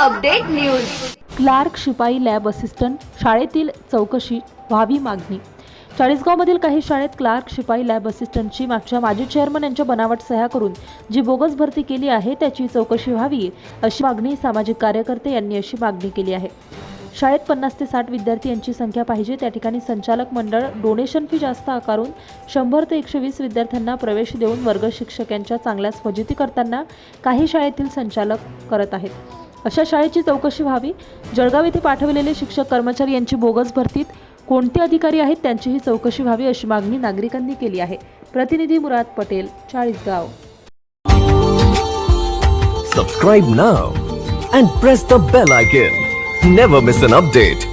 News. Clerk शिपाई lab assistant शाळेतील चौकशी व्हावी मागणी. चाळीसगावमधील काही शाळेत क्लार्क शिपाई लॅब असिस्टंटची मागच्या माजी चेअरमन यांच्या बनावट सह्या करून जी बोगस भरती केली आहे त्याची चौकशी व्हावी अशी मागणी सामाजिक कार्यकर्ते यांनी अशी मागणी केली आहे. शाळेत पन्नास ते साठ विद्यार्थी यांची संख्या पाहिजे त्या ठिकाणी संचालक मंडळ डोनेशन फी जास्त आकारून शंभर ते एकशे वीस विद्यार्थ्यांना प्रवेश देऊन वर्ग शिक्षक यांच्या चांगल्याच फजिती करताना काही शाळेतील संचालक करत आहेत. अशा शाळेची चौकशी व्हावी. जळगाव येथे पाठवलेले शिक्षक कर्मचारी यांची बोगस भरतीत कोणते अधिकारी आहेत त्यांचीही चौकशी व्हावी अशी मागणी नागरिकांनी केली आहे. प्रतिनिधी Murad Patel Chalisgaon. Subscribe now and press the bell icon never miss an update